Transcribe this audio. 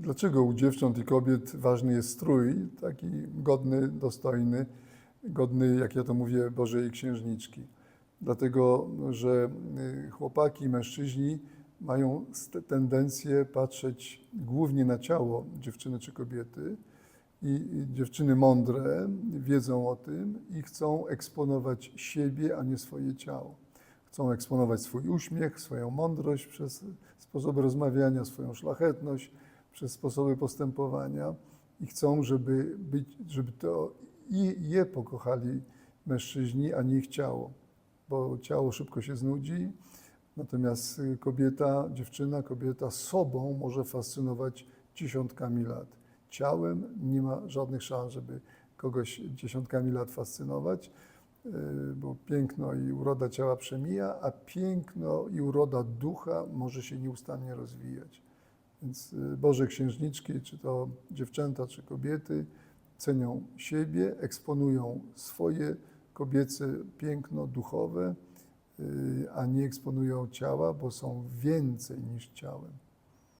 dlaczego u dziewcząt i kobiet ważny jest strój, taki godny, dostojny, godny, jak ja to mówię, Bożej Księżniczki. Dlatego, że y, chłopaki i mężczyźni mają tendencję patrzeć głównie na ciało dziewczyny czy kobiety i, dziewczyny mądre wiedzą o tym i chcą eksponować siebie, a nie swoje ciało. Chcą eksponować swój uśmiech, swoją mądrość przez sposoby rozmawiania, swoją szlachetność, przez sposoby postępowania i chcą, żeby, być, żeby to i je pokochali mężczyźni, a nie ich ciało, bo ciało szybko się znudzi, natomiast kobieta, dziewczyna, kobieta sobą może fascynować dziesiątkami lat. Ciałem nie ma żadnych szans, żeby kogoś dziesiątkami lat fascynować, y, bo piękno i uroda ciała przemija, a piękno i uroda ducha może się nieustannie rozwijać. Więc y, Boże księżniczki, czy to dziewczęta, czy kobiety, cenią siebie, eksponują swoje kobiece piękno duchowe, y, a nie eksponują ciała, bo są więcej niż ciałem.